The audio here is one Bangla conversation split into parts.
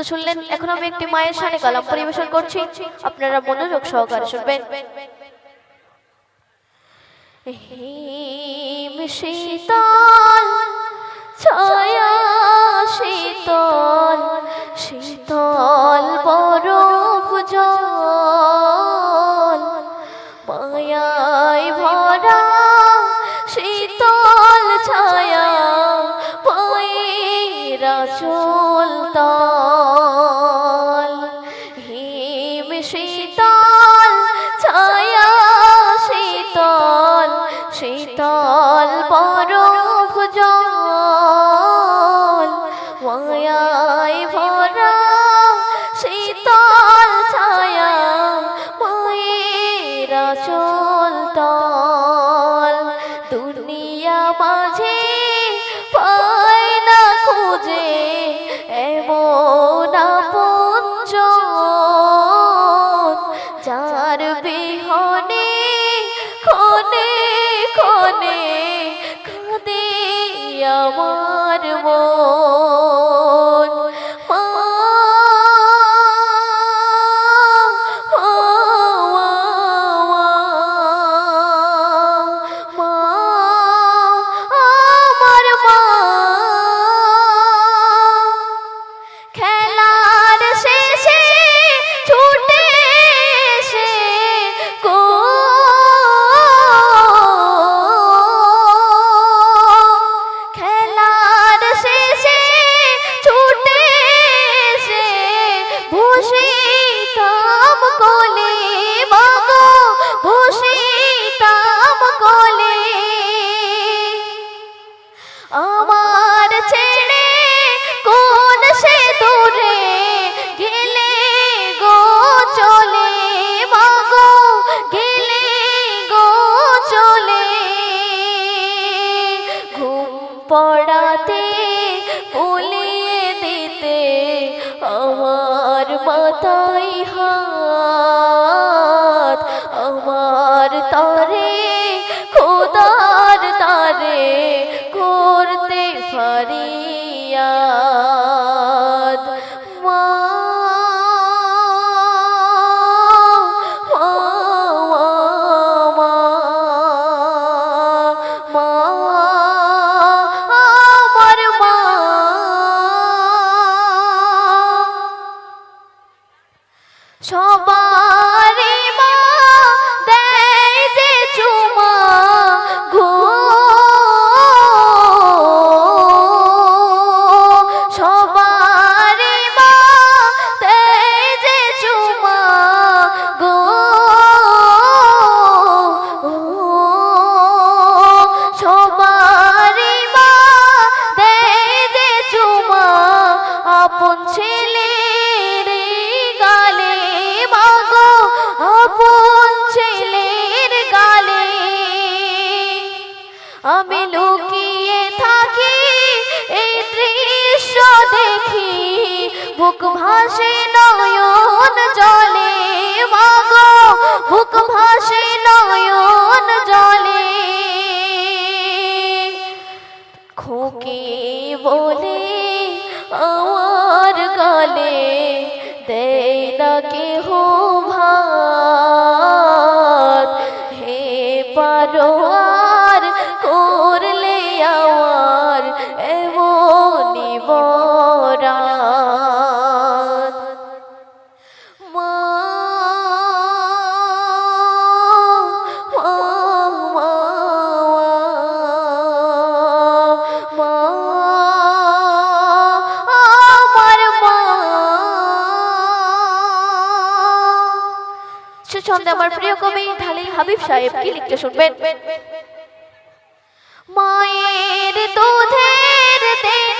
তো শুনলেন, এখন আমি একটি মায়ের সাথে কলম পরিবেশন করছি। আপনারা মনোযোগ সহকারে শুনবেন। শীতল 哦哟 মাতাই হাত আমার তারে খোদার তারে করতে ফারিয়া আমি লুকিয়ে থাকি এই দৃশ্য দেখি। বুক ভাসে নয়ন জলে, মাগো, বুক ভাসে নয়ন জলে। খোকে বলে আমার গলে, দেয় না কেহ রাত মা সন্ধ্যা আমার প্রিয় কবি ঢালি হাবিব সাহেব কি লিখতে শুনবেন? মায়ের দুধের দেন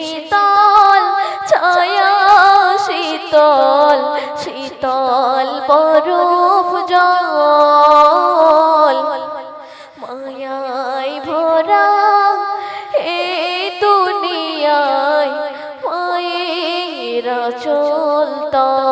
শীতল ছায়া শীতল শীতল বরফ জল। মায়াই ভরা এ দুনিয়ায় মায়ের চলতল